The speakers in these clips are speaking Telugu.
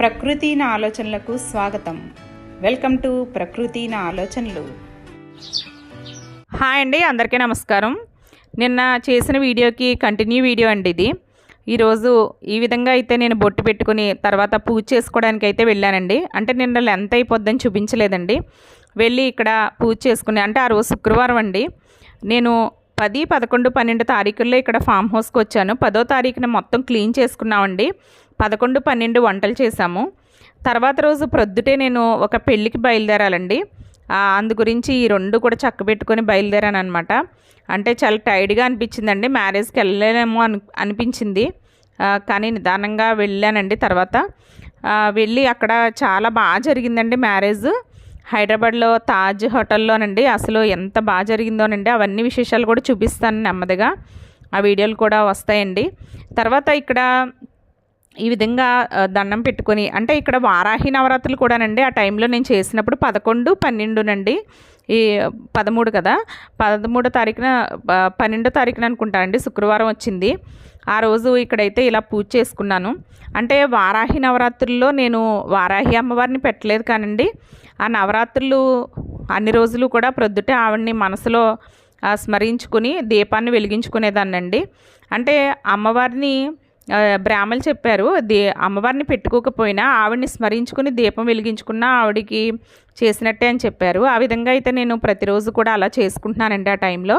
ప్రకృతి నా ఆలోచనలకు స్వాగతం. వెల్కమ్ టు ప్రకృతి నా ఆలోచనలు. హాయ్ అండి అందరికీ నమస్కారం. నిన్న చేసిన వీడియోకి కంటిన్యూ వీడియో అండి ఇది. ఈరోజు ఈ విధంగా అయితే నేను బొట్టు పెట్టుకుని తర్వాత పూజ చేసుకోవడానికి అయితే వెళ్ళానండి. అంటే నిన్న లెంత్ అయిపోద్దని చూపించలేదండి. వెళ్ళి ఇక్కడ పూజ చేసుకుని అంటే ఆ రోజు శుక్రవారం అండి. నేను పది పదకొండు పన్నెండు తారీఖుల్లో ఇక్కడ ఫామ్ హౌస్కి వచ్చాను. పదో తారీఖున మొత్తం క్లీన్ చేసుకున్నామండి. పదకొండు పన్నెండు వంటలు చేశాము. తర్వాత రోజు ప్రొద్దుటే నేను ఒక పెళ్ళికి బయలుదేరాలండి. అందు గురించి ఈ రెండు కూడా చక్కబెట్టుకొని బయలుదేరానమాట బయలుదేరాను అనమాట అంటే చాలా టైర్డ్గా అనిపించిందండి. మ్యారేజ్కి వెళ్ళలేమో అని అనిపించింది. కానీ నిదానంగా వెళ్ళానండి తర్వాత. వెళ్ళి అక్కడ చాలా బాగా జరిగిందండి మ్యారేజ్. హైదరాబాద్లో తాజ్ హోటల్లోనండి. అసలు ఎంత బాగా జరిగిందోనండి. అవన్నీ విశేషాలు కూడా చూపిస్తాను నెమ్మదిగా. ఆ వీడియోలు కూడా వస్తాయండి. తర్వాత ఇక్కడ ఈ విధంగా దండం పెట్టుకొని అంటే ఇక్కడ వారాహి నవరాత్రులు కూడానండి. ఆ టైంలో నేను చేసినప్పుడు పదకొండు పన్నెండునండి ఈ పదమూడు కదా. పదమూడో తారీఖున పన్నెండో తారీఖున అనుకుంటానండి శుక్రవారం వచ్చింది. ఆ రోజు ఇక్కడైతే ఇలా పూజ చేసుకున్నాను. అంటే వారాహి నవరాత్రుల్లో నేను వారాహి అమ్మవారిని పెట్టలేదు కానండి. ఆ నవరాత్రులు అన్ని రోజులు కూడా ప్రొద్దుటే ఆవిడ్ని మనసులో స్మరించుకుని దీపాన్ని వెలిగించుకునేదాన్నండి. అంటే అమ్మవారిని బ్రాహ్మలు చెప్పారు దే అమ్మవారిని పెట్టుకోకపోయినా ఆవిడని స్మరించుకుని దీపం వెలిగించుకున్న ఆవిడకి చేసినట్టే అని చెప్పారు. ఆ విధంగా అయితే నేను ప్రతిరోజు కూడా అలా చేసుకుంటున్నానండి ఆ టైంలో.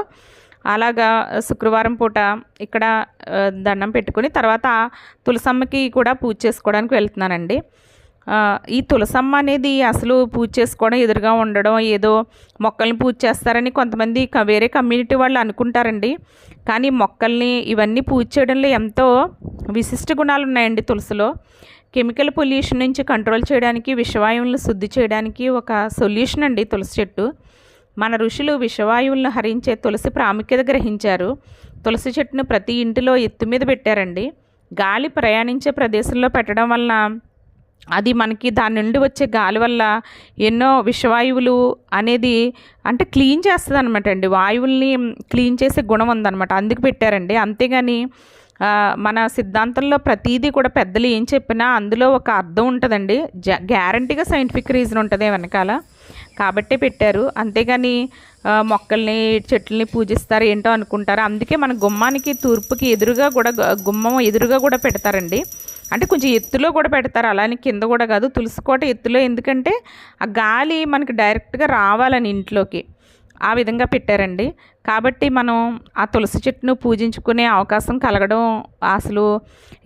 అలాగా శుక్రవారం పూట ఇక్కడ దండం పెట్టుకుని తర్వాత తులసమ్మకి కూడా పూజ చేసుకోవడానికి వెళ్తున్నానండి. ఈ తులసమ్మ అనేది అసలు పూజ చేసుకోవడం ఎదురుగా ఉండడం ఏదో మొక్కల్ని పూజ చేస్తారని కొంతమంది క- వేరే కమ్యూనిటీ వాళ్ళు అనుకుంటారండి. కానీ మొక్కల్ని ఇవన్నీ పూజ చేయడంలో ఎంతో విశిష్ట గుణాలు ఉన్నాయండి తులసిలో. కెమికల్ పొల్యూషన్ నుంచి కంట్రోల్ చేయడానికి విషవాయువులను శుద్ధి చేయడానికి ఒక సొల్యూషన్ అండి తులసి చెట్టు. మన ఋషులు విషవాయువులను హరించే తులసి ప్రాముఖ్యత గ్రహించారు. తులసి చెట్టును ప్రతి ఇంటిలో ఎత్తు మీద పెట్టారండి. గాలి ప్రయాణించే ప్రదేశంలో పెట్టడం వలన అది మనకి దాని నుండి వచ్చే గాలి వల్ల ఎన్నో విషవాయువులు అనేది అంటే క్లీన్ చేస్తుంది అనమాట అండి. వాయువుల్ని క్లీన్ చేసే గుణం ఉందన్నమాట. అందుకు పెట్టారండి. అంతేగాని మన సిద్ధాంతంలో ప్రతీదీ కూడా పెద్దలు ఏం చెప్పినా అందులో ఒక అర్థం ఉంటుందండి. జ గ్యారంటీగా సైంటిఫిక్ రీజన్ ఉంటుంది వెనకాల. కాబట్టే పెట్టారు. అంతేగాని మొక్కల్ని చెట్లని పూజిస్తారు ఏంటో అనుకుంటారు? అందుకే మన గుమ్మానికి తూర్పుకి ఎదురుగా కూడా గుమ్మం ఎదురుగా కూడా పెడతారండి. అంటే కొంచెం ఎత్తులో కూడా పెడతారు. అలానే కింద కూడా కాదు. తులసి కోట ఎత్తులో ఎందుకంటే ఆ గాలి మనకి డైరెక్ట్గా రావాలని ఇంట్లోకి. ఆ విధంగా పెట్టారండి. కాబట్టి మనం ఆ తులసి చెట్టును పూజించుకునే అవకాశం కలగడం అసలు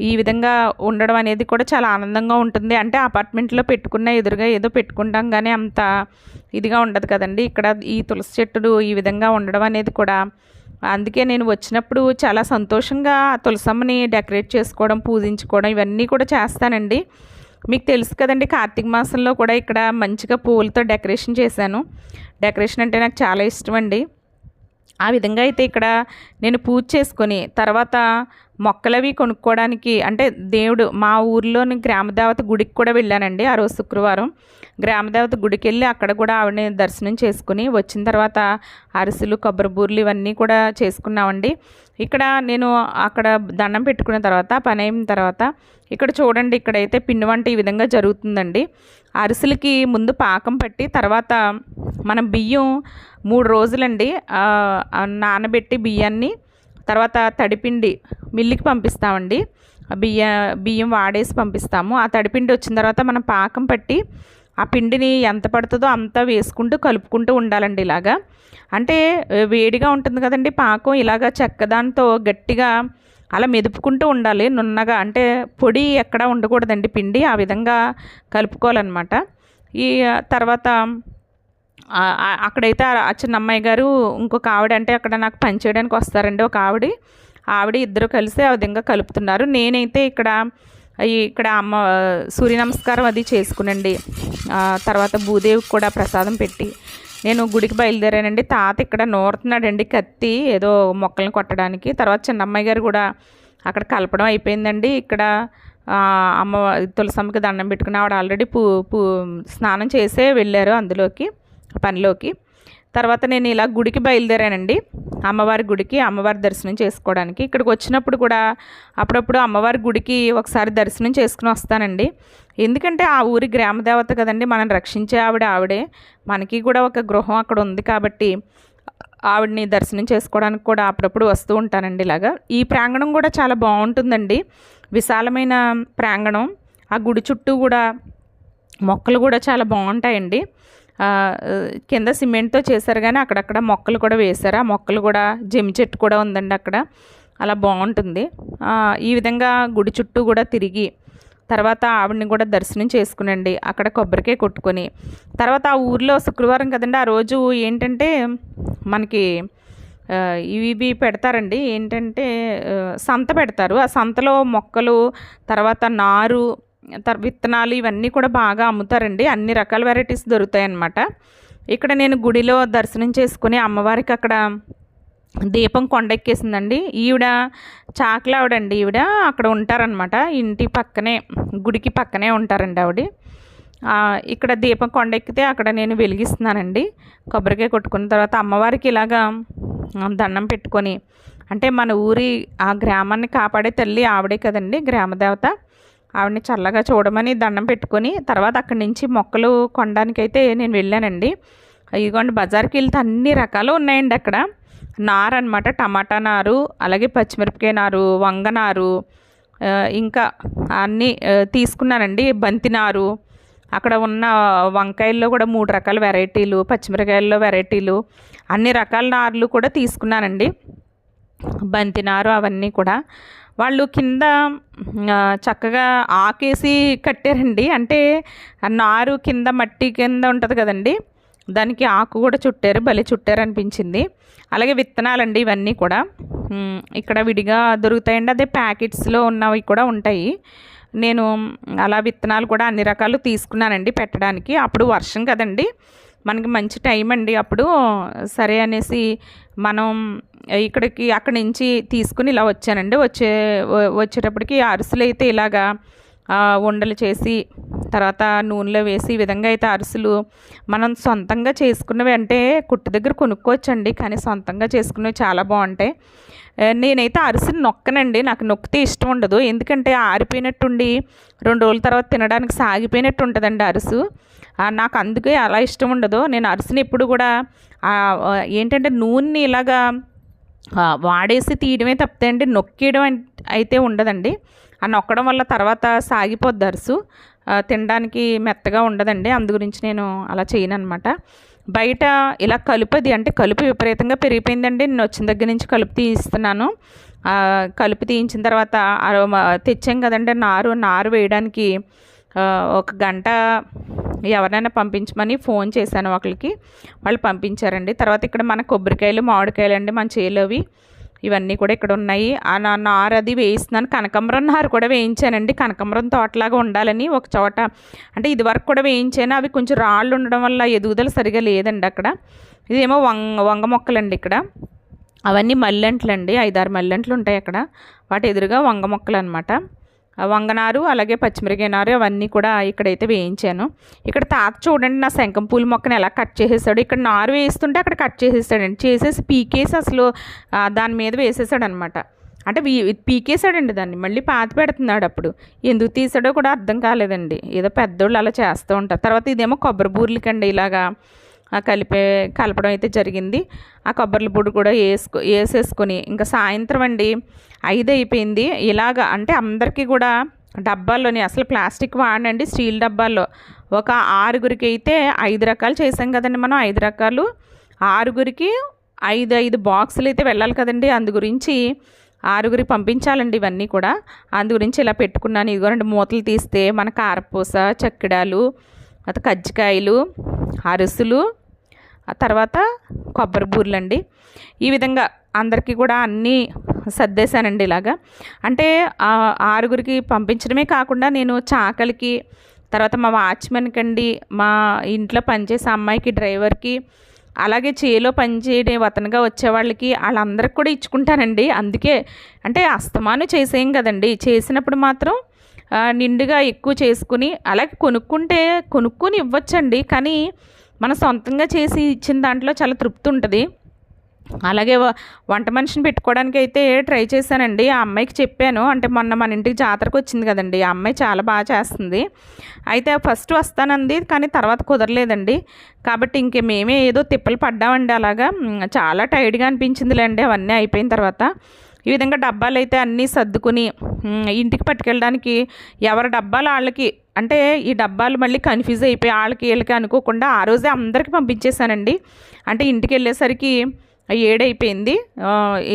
ఈ విధంగా ఉండడం అనేది కూడా చాలా ఆనందంగా ఉంటుంది. అంటే అపార్ట్మెంట్లో పెట్టుకున్న ఎదురుగా ఏదో పెట్టుకుంటాం కానీ అంత ఇదిగా ఉండదు కదండి. ఇక్కడ ఈ తులసి చెట్టులు ఈ విధంగా ఉండడం అనేది కూడా అందుకే నేను వచ్చినప్పుడు చాలా సంతోషంగా తులసమ్మని డెకరేట్ చేసుకోవడం పూజించుకోవడం ఇవన్నీ కూడా చేస్తానండి. మీకు తెలుసు కదండి కార్తీక మాసంలో కూడా ఇక్కడ మంచిగా పూలతో డెకరేషన్ చేశాను. డెకరేషన్ అంటే నాకు చాలా ఇష్టం అండి ఆ విధంగా అయితే ఇక్కడ నేను పూజ చేసుకొని తర్వాత మొక్కలవి కొనుక్కోవడానికి అంటే దేవుడు మా ఊర్లోని గ్రామదేవత గుడికి కూడా వెళ్ళానండి ఆ రోజు శుక్రవారం. గ్రామదేవత గుడికి వెళ్ళి అక్కడ కూడా ఆవిడని దర్శనం చేసుకుని వచ్చిన తర్వాత అరిసెలు కొబ్బరి బూర్లు ఇవన్నీ కూడా చేసుకున్నామండి. ఇక్కడ నేను అక్కడ దండం పెట్టుకున్న తర్వాత పని అయిన తర్వాత ఇక్కడ చూడండి ఇక్కడైతే పిండి వంట ఈ విధంగా జరుగుతుందండి. అరిసెలకి ముందు పాకం పట్టి తర్వాత మనం బియ్యం మూడు రోజులండి నానబెట్టి బియ్యాన్ని తర్వాత తడిపిండి మిల్లుకి పంపిస్తామండి. ఆ బియ్య బియ్యం వాడేసి పంపిస్తాము. ఆ తడిపిండి వచ్చిన తర్వాత మనం పాకం పట్టి ఆ పిండిని ఎంత పడుతుందో అంతా వేసుకుంటూ కలుపుకుంటూ ఉండాలండి ఇలాగా. అంటే వేడిగా ఉంటుంది కదండి పాకం ఇలాగా చెక్కదాంతో గట్టిగా అలా మెదుపుకుంటూ ఉండాలి నున్నగా. అంటే పొడి ఎక్కడ ఉండకూడదండి పిండి ఆ విధంగా కలుపుకోవాలన్నమాట. ఈ తర్వాత అక్కడైతే ఆ చిన్న అమ్మాయి గారు ఇంకొక ఆవిడ అంటే అక్కడ నాకు పని చేయడానికి వస్తారండి. ఒక ఆవిడ ఆవిడ ఇద్దరు కలిసి ఆ విధంగా కలుపుతున్నారు. నేనైతే ఇక్కడ ఇక్కడ అమ్మ సూర్య నమస్కారం అది చేసుకునండి. తర్వాత భూదేవికి కూడా ప్రసాదం పెట్టి. నేను గుడికి బయలుదేరానండి. తాత ఇక్కడ నూరుతున్నాడండి కత్తి ఏదో మొక్కలను కొట్టడానికి. తర్వాత చిన్న అమ్మాయి గారు కూడా అక్కడ కలపడం అయిపోయిందండి. ఇక్కడ అమ్మ తులసమ్మకి దండం పెట్టుకుని ఆవిడ ఆల్రెడీ పూ పూ స్నానం చేసే వెళ్ళారు అందులోకి పనిలోకి. తర్వాత నేను ఇలా గుడికి బయలుదేరానండి. అమ్మవారి గుడికి అమ్మవారి దర్శనం చేసుకోవడానికి. ఇక్కడికి వచ్చినప్పుడు కూడా అప్పుడప్పుడు అమ్మవారి గుడికి ఒకసారి దర్శనం చేసుకుని వస్తానండి. ఎందుకంటే ఆ ఊరి గ్రామదేవత కదండి మనం రక్షించే ఆవిడ ఆవిడే. మనకి కూడా ఒక గృహం అక్కడ ఉంది కాబట్టి ఆవిడని దర్శనం చేసుకోవడానికి కూడా అప్పుడప్పుడు వస్తూ ఉంటానండి ఇలాగా. ఈ ప్రాంగణం కూడా చాలా బాగుంటుందండి. విశాలమైన ప్రాంగణం. ఆ గుడి చుట్టూ కూడా మొక్కలు కూడా చాలా బాగుంటాయండి. కింద సిమెంట్తో చేశారు కానీ అక్కడక్కడ మొక్కలు కూడా వేశారు. ఆ మొక్కలు కూడా జమ్మి చెట్టు కూడా ఉందండి అక్కడ. అలా బాగుంటుంది. ఈ విధంగా గుడి చుట్టూ కూడా తిరిగి తర్వాత ఆవిడని కూడా దర్శనం చేసుకునండి. అక్కడ కొబ్బరికాయ కొట్టుకొని. తర్వాత ఆ ఊర్లో శుక్రవారం కదండి ఆ రోజు ఏంటంటే మనకి ఇవి ఇవి పెడతారండి. ఏంటంటే సంత పెడతారు. ఆ సంతలో మొక్కలు తర్వాత నారు తర్ విత్తనాలు ఇవన్నీ కూడా బాగా అమ్ముతారండి. అన్ని రకాల వెరైటీస్ దొరుకుతాయి అన్నమాట ఇక్కడ నేను గుడిలో దర్శనం చేసుకుని అమ్మవారికి అక్కడ దీపం కొండెక్కేసిందండి. ఈవిడ చాకలావిడండి ఈవిడ. అక్కడ ఉంటారనమాట ఇంటి పక్కనే గుడికి పక్కనే ఉంటారండి ఆవిడ. ఇక్కడ దీపం కొండెక్కితే అక్కడ నేను వెలిగిస్తున్నానండి. కొబ్బరికాయ కొట్టుకున్న తర్వాత అమ్మవారికి ఇలాగా దండం పెట్టుకొని అంటే మన ఊరి ఆ గ్రామాన్ని కాపాడే తల్లి ఆవిడే కదండి గ్రామదేవత. ఆవిడని చల్లగా చూడమని దండం పెట్టుకొని తర్వాత అక్కడి నుంచి మొక్కలు కొనడానికైతే నేను వెళ్ళానండి. ఇదిగోండి బజార్కి వెళ్తే అన్ని రకాలు ఉన్నాయండి అక్కడ. నారు అనమాట టమాటా నారు అలాగే పచ్చిమిరపకాయ నారు వంగ నారు ఇంకా అన్నీ తీసుకున్నానండి. బంతి నారు అక్కడ ఉన్న వంకాయల్లో కూడా మూడు రకాల వెరైటీలు పచ్చిమిరకాయల్లో వెరైటీలు అన్ని రకాల నార్లు కూడా తీసుకున్నానండి. బంతి నారు అవన్నీ కూడా. వాళ్ళు కింద చక్కగా ఆకేసి కట్టారండి. అంటే నారు కింద మట్టి కింద ఉంటుంది కదండి. దానికి ఆకు కూడా చుట్టారు భలే చుట్టారు అనిపించింది. అలాగే విత్తనాలండి ఇవన్నీ కూడా. ఇక్కడ విడిగా దొరుకుతాయండి. అదే ప్యాకెట్స్లో ఉన్నవి కూడా ఉంటాయి. నేను అలా విత్తనాలు కూడా అన్ని రకాలు తీసుకున్నానండి పెట్టడానికి. అప్పుడు వర్షం కదండి. మనకి మంచి టైం అండి అప్పుడు. సరే అనేసి మనం ఇక్కడికి అక్కడి నుంచి తీసుకుని ఇలా వచ్చానండి. వచ్చే వచ్చేటప్పటికి అరిసెలు అయితే ఇలాగా ఉండలు చేసి తర్వాత నూనెలో వేసి ఈ విధంగా అయితే అరిసెలు మనం సొంతంగా చేసుకున్నవి అంటే కుట్టు దగ్గర కొనుక్కోవచ్చండి. కానీ సొంతంగా చేసుకున్నవి చాలా బాగుంటాయి. నేనైతే అరిసెలు నొక్కనండి. నాకు నొక్కితే ఇష్టం ఉండదు. ఎందుకంటే ఆరిపోయినట్టుండి రెండు రోజుల తర్వాత తినడానికి సాగిపోయినట్టు ఉంటుందండి అరుసు. నాకు అందుకే అలా ఇష్టం ఉండదు. నేను అరిసెని ఎప్పుడు కూడా ఏంటంటే నూనెని ఇలాగా వాడేసి తీయడమే తప్పితే అండి నొక్కేయడం అయితే ఉండదండి. ఆ నొక్కడం వల్ల తర్వాత సాగిపోద్ది అరుసు. తినడానికి మెత్తగా ఉండదండి. అందు గురించి నేను అలా చేయను అనమాట బయట ఇలా కలుపది అంటే కలుపు విపరీతంగా పెరిగిపోయిందండి. నేను వచ్చిన దగ్గర నుంచి కలుపు తీయిస్తున్నాను కలుపు తీయించిన తర్వాత తెచ్చాం కదండి నారు. నారు వేయడానికి ఒక గంట ఎవరైనా పంపించమని ఫోన్ చేశాను ఒకరికి వాళ్ళు పంపించారండి. తర్వాత ఇక్కడ మన కొబ్బరికాయలు మామిడికాయలు అండి మన చేలోవి ఇవన్నీ కూడా ఇక్కడ ఉన్నాయి. ఆ నా నారు అది వేయిస్తున్నాను. కనకాంబరం నారు కూడా వేయించానండి. కనకాంబరం తోటలాగా ఉండాలని ఒక చోట అంటే ఇది వరకు కూడా వేయించాను. అవి కొంచెం రాళ్ళు ఉండడం వల్ల ఎదుగుదల సరిగా లేదండి అక్కడ. ఇదేమో వంగ వంగ మొక్కలండి ఇక్కడ. అవన్నీ మల్లెంట్లండి. ఐదారు మల్లెంట్లు ఉంటాయి అక్కడ. వాటి ఎదురుగా వంగ మొక్కలు అనమాట వంగనారు అలాగే పచ్చిమిరకాయ నారు అవన్నీ కూడా ఇక్కడైతే వేయించాను. ఇక్కడ తాత చూడండి నా శంఖం పూల మొక్కని ఎలా కట్ చేసేసాడు. ఇక్కడ నారు వేస్తుంటే అక్కడ కట్ చేసేసాడండి. చేసేసి పీకేసి అసలు దాని మీద వేసేసాడు అనమాట అంటే వీ- పీకేసాడండి దాన్ని. మళ్ళీ పాతి పెడుతున్నాడు అప్పుడు. ఎందుకు తీసాడో కూడా అర్థం కాలేదండి. ఏదో పెద్దోళ్ళు అలా చేస్తూ ఉంటారు. తర్వాత ఇదేమో కొబ్బరి బూర్లకండి ఇలాగా కలిపే కలపడం అయితే జరిగింది. ఆ కొబ్బరి పొడి కూడా వేసుకో వేసేసుకొని ఇంకా సాయంత్రం అండి ఐదు అయిపోయింది ఇలాగ అంటే అందరికీ కూడా డబ్బాల్లోని అసలు ప్లాస్టిక్ వాడండి స్టీల్ డబ్బాల్లో. ఒక ఆరుగురికి అయితే ఐదు రకాలు చేసాం కదండి మనం ఐదు రకాలు. ఆరుగురికి ఐదు ఐదు బాక్సులు అయితే వెళ్ళాలి కదండి. అందు గురించి ఆరుగురికి పంపించాలండి ఇవన్నీ కూడా. అందు గురించి ఇలా పెట్టుకున్నాను. ఇదిగో రెండు మూతలు తీస్తే మన కారపూస చక్కిడాలు తర్వాత కజ్జికాయలు అరుసులు ఆ తర్వాత కొబ్బరి బూరెలు అండి ఈ విధంగా అందరికీ కూడా అన్నీ సర్దేశానండి ఇలాగా. అంటే ఆరుగురికి పంపించడమే కాకుండా నేను చాకలికి తర్వాత మా వాచ్మెన్కి అండి మా ఇంట్లో పనిచేసే అమ్మాయికి డ్రైవర్కి అలాగే చేలో పనిచేయడే వతనగా వచ్చే వాళ్ళకి వాళ్ళందరికి కూడా ఇచ్చుకుంటానండి. అందుకే అంటే అస్తమాను చేసేయం కదండి. చేసినప్పుడు మాత్రం నిండుగా ఎక్కువ చేసుకుని అలాగే కొనుక్కుంటే కొనుక్కొని ఇవ్వచ్చండి. కానీ మన సొంతంగా చేసి ఇచ్చిన దాంట్లో చాలా తృప్తి ఉంటుంది. అలాగే వంట మనిషిని పెట్టుకోవడానికి అయితే ట్రై చేశానండి. ఆ అమ్మాయికి చెప్పాను. అంటే మొన్న మన ఇంటికి జాతరకు వచ్చింది కదండి. ఆ అమ్మాయి చాలా బాగా చేస్తుంది. అయితే ఫస్ట్ వస్తానంది కానీ తర్వాత కుదరలేదండి. కాబట్టి ఇంక మేమే ఏదో తిప్పలు పడ్డామండి అలాగా. చాలా టైర్డ్గా అనిపించిందిలేండి. అవన్నీ అయిపోయిన తర్వాత. ఈ విధంగా డబ్బాలు అయితే అన్నీ సర్దుకుని ఇంటికి పట్టుకెళ్ళడానికి ఎవరి డబ్బాలు వాళ్ళకి అంటే ఈ డబ్బాలు మళ్ళీ కన్ఫ్యూజ్ అయిపోయి వాళ్ళకి వీళ్ళకి అనుకోకుండా ఆ రోజే అందరికీ పంపించేశానండి. అంటే ఇంటికి వెళ్ళేసరికి ఏడైపోయింది.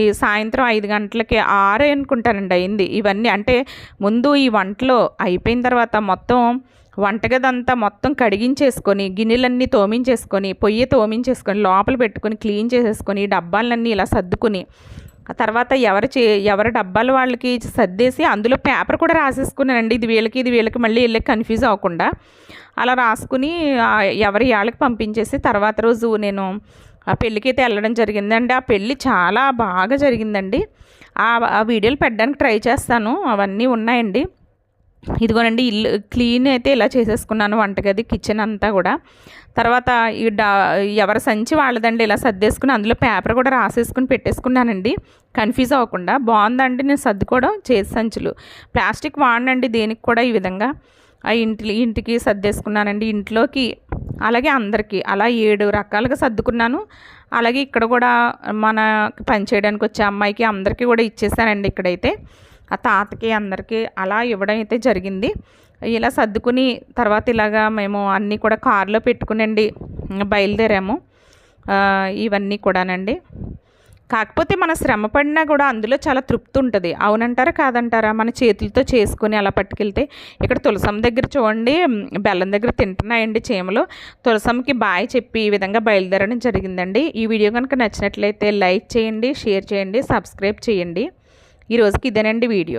ఈ సాయంత్రం ఐదు గంటలకి ఆరే అనుకుంటానండి అయింది. ఇవన్నీ అంటే ముందు ఈ వంటలో అయిపోయిన తర్వాత మొత్తం వంటగదంతా మొత్తం కడిగించేసుకొని గిన్నెలన్నీ తోమించేసుకొని పొయ్యి తోమించేసుకొని లోపల పెట్టుకొని క్లీన్ చేసేసుకొని డబ్బాలన్నీ ఇలా సర్దుకుని ఆ తర్వాత ఎవరు చే ఎవరి డబ్బాలు వాళ్ళకి సర్దేసి అందులో పేపర్ కూడా రాసేసుకున్నానండి. ఇది వీళ్ళకి ఇది వీళ్ళకి మళ్ళీ వీళ్ళకి కన్ఫ్యూజ్ అవ్వకుండా. అలా రాసుకుని ఎవరి వాళ్ళకి పంపించేసి తర్వాత రోజు నేను ఆ పెళ్ళికైతే వెళ్ళడం జరిగిందండి. ఆ పెళ్ళి చాలా బాగా జరిగిందండి. ఆ వీడియోలు పెట్టడానికి ట్రై చేస్తాను. అవన్నీ ఉన్నాయండి. ఇదిగోనండి ఇల్లు క్లీన్ అయితే ఇలా చేసేసుకున్నాను వంటగది కిచెన్ అంతా కూడా. తర్వాత ఈ డా ఎవరి సంచి వాళ్ళదండి ఇలా సర్దేసుకుని అందులో పేపర్ కూడా రాసేసుకుని పెట్టేసుకున్నానండి. కన్ఫ్యూజ్ అవ్వకుండా. బాగుందండి నేను సర్దుకోవడం చేతి సంచులు. ప్లాస్టిక్ వాడినండి దేనికి కూడా ఈ విధంగా. ఆ ఇంటి ఇంటికి సర్దేసుకున్నానండి ఇంట్లోకి అలాగే అందరికీ. అలా ఏడు రకాలుగా సర్దుకున్నాను. అలాగే ఇక్కడ కూడా మన పని చేయడానికి వచ్చే అమ్మాయికి అందరికీ కూడా ఇచ్చేసానండి ఇక్కడైతే. ఆ తాతకి అందరికీ అలా ఇవ్వడం అయితే జరిగింది. ఇలా సర్దుకుని తర్వాత ఇలాగా మేము అన్నీ కూడా కారులో పెట్టుకునండి బయలుదేరాము. ఇవన్నీ కూడానండి. కాకపోతే మన శ్రమ పడినా కూడా అందులో చాలా తృప్తి ఉంటుంది. అవునంటారా కాదంటారా? మన చేతులతో చేసుకొని అలా పట్టుకెళ్తే ఇక్కడ తులసం దగ్గర చూడండి బెల్లం దగ్గర తింటున్నాయండి చీమలు. తులసంకి బాయ్ చెప్పి ఈ విధంగా బయలుదేరడం జరిగిందండి. ఈ వీడియో కనుక నచ్చినట్లయితే లైక్ చేయండి షేర్ చేయండి సబ్స్క్రైబ్ చేయండి. ఈ రోజుకి ఇదేనండి వీడియో.